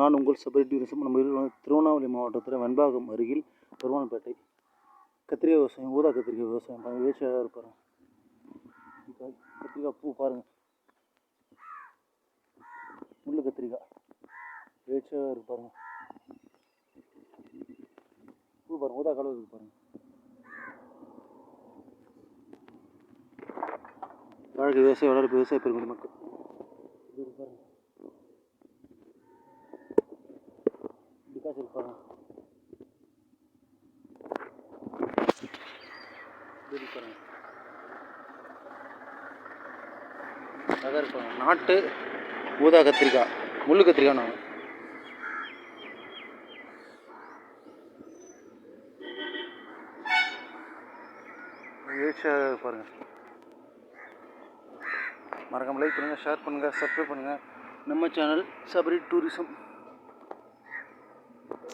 நான் உங்கள் சபரி டூரிசம் நம்ம திருவண்ணாமலை மாவட்டத்தில் வெண்பாகம் அருகில் பெருமாள்பேட்டை. கத்திரிக்காய் விவசாயம் ஊதா கத்திரிக்காய் விவசாயம் பாருங்கள் வேஸ்டாக இருப்பாரு. கத்திரிக்காய் பூ பாருங்கள் முள்ளு கத்திரிக்காய். வேஸ்டாக இருக்கு பூ பாருங்க ஊதா கலர் இருக்கு வாழ்க்கை வாழை விவசாயம் வளர்ப்பு விவசாய பெருங்குடி பிகாஸ் இருப்பாங்க இது இருப்பாங்க நாட்டு ஊதா கத்திரிக்காய் முள்ளு கத்திரிக்காய் நாங்கள் வேஸ்டாக பாருங்க. மறக்காமல் லைக் பண்ணுங்கள் ஷேர் பண்ணுங்கள் சப்ஸ்கிரைப் பண்ணுங்கள் நம்ம சேனல் சபரி டூரிசம்